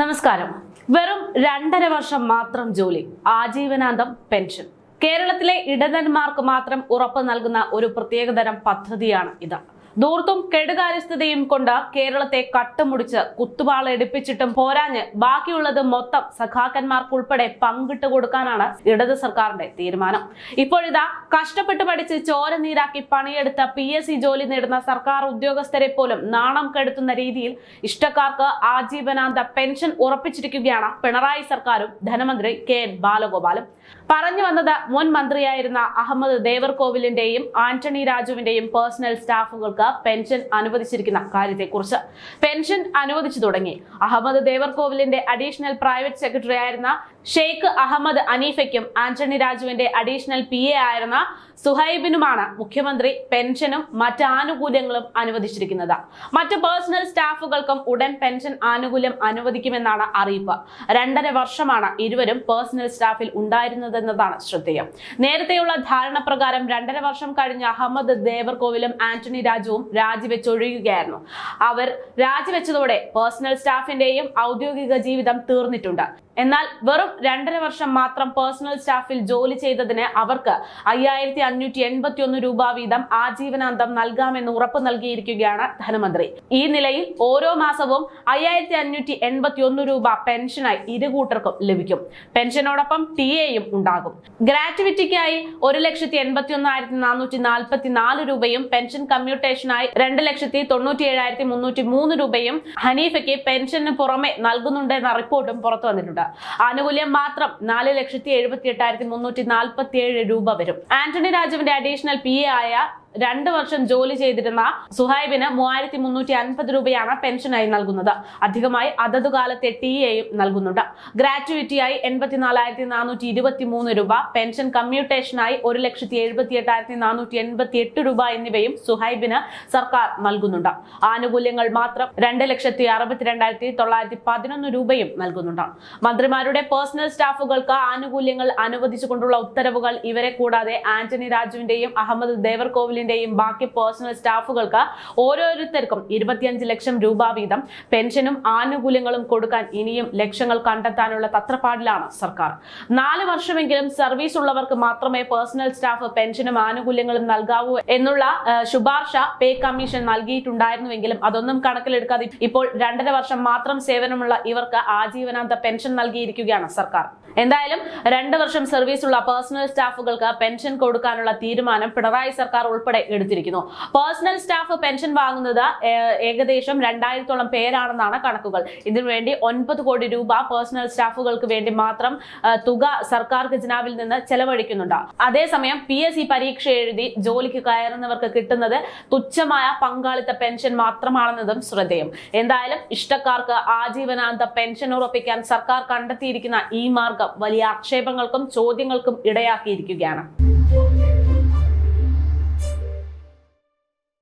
നമസ്കാരം. വെറും രണ്ടര വർഷം മാത്രം ജോലി ആജീവനാന്തം പെൻഷൻ. കേരളത്തിലെ ഇടതന്മാർക്ക് മാത്രം ഉറപ്പ് നൽകുന്ന ഒരു പ്രത്യേകതരം പദ്ധതിയാണ് ഇത്. ദൂർത്തും കെടുകാര്യസ്ഥതയും കൊണ്ട് കേരളത്തെ കട്ടുമുടിച്ച് കുത്തുപാള എടുപ്പിച്ചിട്ടും പോരാഞ്ഞ് ബാക്കിയുള്ളത് മൊത്തം സഖാക്കന്മാർക്കുൾപ്പെടെ പങ്കിട്ട് കൊടുക്കാനാണ് ഇടത് സർക്കാരിന്റെ തീരുമാനം. ഇപ്പോഴിതാ കഷ്ടപ്പെട്ട് പഠിച്ച് ചോര നീരാക്കി പണിയെടുത്ത പി എസ് സി ജോലി നേടുന്ന സർക്കാർ ഉദ്യോഗസ്ഥരെ പോലും നാണം കെടുത്തുന്ന രീതിയിൽ ഇഷ്ടക്കാർക്ക് ആജീവനാന്ത പെൻഷൻ ഉറപ്പിച്ചിരിക്കുകയാണ് പിണറായി സർക്കാരും ധനമന്ത്രി കെ എൻ ബാലഗോപാലും. പറഞ്ഞു വന്നത് മുൻ മന്ത്രിയായിരുന്ന അഹമ്മദ് ദേവർകോവിലിന്റെയും ആന്റണി രാജുവിന്റെയും പേഴ്സണൽ സ്റ്റാഫുകൾക്ക് പെൻഷൻ അനുവദിച്ചിരിക്കുന്ന കാര്യത്തെക്കുറിച്ച്. പെൻഷൻ അനുവദിച്ചു തുടങ്ങി. അഹമ്മദ് ദേവർകോവിലിന്റെ അഡീഷണൽ പ്രൈവറ്റ് സെക്രട്ടറി ആയിരുന്ന ഷെയ്ഖ് അഹമ്മദ് അനീഫയ്ക്കും ആന്റണി രാജുവിന്റെ അഡീഷണൽ പി എ ആയിരുന്ന സുഹൈബിനുമാണ് മുഖ്യമന്ത്രി പെൻഷനും മറ്റ് ആനുകൂല്യങ്ങളും അനുവദിച്ചിരിക്കുന്നത്. മറ്റ് പേഴ്സണൽ സ്റ്റാഫുകൾക്കും ഉടൻ പെൻഷൻ ആനുകൂല്യം അനുവദിക്കുമെന്നാണ് അറിയിപ്പ്. രണ്ടര വർഷമാണ് ഇരുവരും പേഴ്സണൽ സ്റ്റാഫിൽ ഉണ്ടായിരുന്നതെന്നതാണ് ശ്രദ്ധേയം. നേരത്തെയുള്ള ധാരണ പ്രകാരം രണ്ടര വർഷം കഴിഞ്ഞ അഹമ്മദ് ദേവർകോവിലും ആന്റണി രാജുവും രാജിവെച്ചൊഴിയുകയായിരുന്നു. അവർ രാജിവെച്ചതോടെ പേഴ്സണൽ സ്റ്റാഫിന്റെയും ഔദ്യോഗിക ജീവിതം തീർന്നിട്ടുണ്ട്. എന്നാൽ വെറും രണ്ടര വർഷം മാത്രം പേഴ്സണൽ സ്റ്റാഫിൽ ജോലി ചെയ്തതിന് അവർക്ക് അയ്യായിരത്തി അഞ്ഞൂറ്റി എൺപത്തി ഒന്ന് രൂപ വീതം ആജീവനാന്തം നൽകാമെന്ന് ഉറപ്പ് നൽകിയിരിക്കുകയാണ് ധനമന്ത്രി. ഈ നിലയിൽ ഓരോ മാസവും അയ്യായിരത്തി അഞ്ഞൂറ്റി എൺപത്തി ഒന്ന് രൂപ പെൻഷനായി ഇരുകൂട്ടർക്കും ലഭിക്കും. പെൻഷനോടൊപ്പം ടി എയും ഉണ്ടാകും. ഗ്രാറ്റുവിറ്റിക്കായി ഒരു ലക്ഷത്തി എൺപത്തി ഒന്നായിരത്തി നാനൂറ്റി നാൽപ്പത്തി നാല് രൂപയും പെൻഷൻ കമ്മ്യൂട്ടേഷനായി രണ്ട് ലക്ഷത്തി തൊണ്ണൂറ്റി ഏഴായിരത്തി മുന്നൂറ്റി മൂന്ന് രൂപയും ഹനീഫയ്ക്ക് പെൻഷന് പുറമെ നൽകുന്നുണ്ടെന്ന റിപ്പോർട്ടും പുറത്തു വന്നിട്ടുണ്ട്. ആനുകൂല്യം മാത്രം നാല് ലക്ഷത്തി എഴുപത്തി എട്ടായിരത്തി മുന്നൂറ്റി നാൽപ്പത്തി ഏഴ് രൂപ വരും. ആന്റണി രാജുവിന്റെ അഡീഷണൽ പി എ ആയ രണ്ട് വർഷം ജോലി ചെയ്തിരുന്ന സുഹൈബിന് മൂവായിരത്തി മുന്നൂറ്റി അൻപത് രൂപയാണ് പെൻഷനായി നൽകുന്നത്. അധികമായി അതത് കാലത്തെ ടി എയും നൽകുന്നുണ്ട്. ഗ്രാറ്റുവിറ്റിയായി എൺപത്തിനാലായിരത്തി നാനൂറ്റി ഇരുപത്തി മൂന്ന് രൂപ പെൻഷൻ കമ്മ്യൂട്ടേഷനായി ഒരു ലക്ഷത്തി എഴുപത്തി എട്ടായിരത്തി നാനൂറ്റി എൺപത്തി എട്ട് രൂപ എന്നിവയും സുഹൈബിന് സർക്കാർ നൽകുന്നുണ്ട്. ആനുകൂല്യങ്ങൾ മാത്രം രണ്ട് ലക്ഷത്തി അറുപത്തിരണ്ടായിരത്തി തൊള്ളായിരത്തി പതിനൊന്ന് രൂപയും നൽകുന്നുണ്ട്. മന്ത്രിമാരുടെ പേഴ്സണൽ സ്റ്റാഫുകൾക്ക് ആനുകൂല്യങ്ങൾ അനുവദിച്ചുകൊണ്ടുള്ള ഉത്തരവുകൾ ഇവരെ കൂടാതെ ആന്റണി രാജുവിന്റെയും അഹമ്മദ് ദേവർകോവിലിന്റെയും ബാക്കി പേഴ്സണൽ സ്റ്റാഫുകൾക്ക് ഓരോരുത്തർക്കും ഇരുപത്തിയഞ്ച് ലക്ഷം രൂപ വീതം പെൻഷനും ആനുകൂല്യങ്ങളും കൊടുക്കാൻ ഇനിയും ലക്ഷങ്ങൾ കണ്ടെത്താനുള്ള തത്രപ്പാടിലാണ് സർക്കാർ. നാല് വർഷമെങ്കിലും സർവീസ് ഉള്ളവർക്ക് മാത്രമേ പേഴ്സണൽ സ്റ്റാഫ് പെൻഷനും ആനുകൂല്യങ്ങളും നൽകാവൂ എന്നുള്ള ശുപാർശ പേ കമ്മീഷൻ നൽകിയിട്ടുണ്ടായിരുന്നുവെങ്കിലും അതൊന്നും കണക്കിലെടുക്കാതെ ഇപ്പോൾ രണ്ടര വർഷം മാത്രം സേവനമുള്ള ഇവർക്ക് ആജീവനാന്ത പെൻഷൻ നൽകിയിരിക്കുകയാണ് സർക്കാർ. എന്തായാലും രണ്ട് വർഷം സർവീസ് ഉള്ള പേഴ്സണൽ സ്റ്റാഫുകൾക്ക് പെൻഷൻ കൊടുക്കാനുള്ള തീരുമാനം പിണറായി സർക്കാർ ഉൾപ്പെടെ എടുത്തിരിക്കുന്നു. പേഴ്സണൽ സ്റ്റാഫ് പെൻഷൻ വാങ്ങുന്നത് ഏകദേശം രണ്ടായിരത്തോളം പേരാണെന്നാണ് കണക്കുകൾ. ഇതിനുവേണ്ടി ഒൻപത് കോടി രൂപ പേഴ്സണൽ സ്റ്റാഫുകൾക്ക് വേണ്ടി മാത്രം തുക സർക്കാർ ഖജനാവിൽ നിന്ന് ചെലവഴിക്കുന്നുണ്ട്. അതേസമയം പി എസ് സി പരീക്ഷ എഴുതി ജോലിക്ക് കയറുന്നവർക്ക് കിട്ടുന്നത് തുച്ഛമായ പങ്കാളിത്ത പെൻഷൻ മാത്രമാണെന്നതും ശ്രദ്ധേയം. എന്തായാലും ഇഷ്ടക്കാർക്ക് ആജീവനാന്ത പെൻഷൻ ഉറപ്പിക്കാൻ സർക്കാർ കണ്ടെത്തിയിരിക്കുന്ന ഈ മാർഗം വലിയ ആക്ഷേപങ്ങൾക്കും ചോദ്യങ്ങൾക്കും ഇടയാക്കിയിരിക്കുകയാണ്.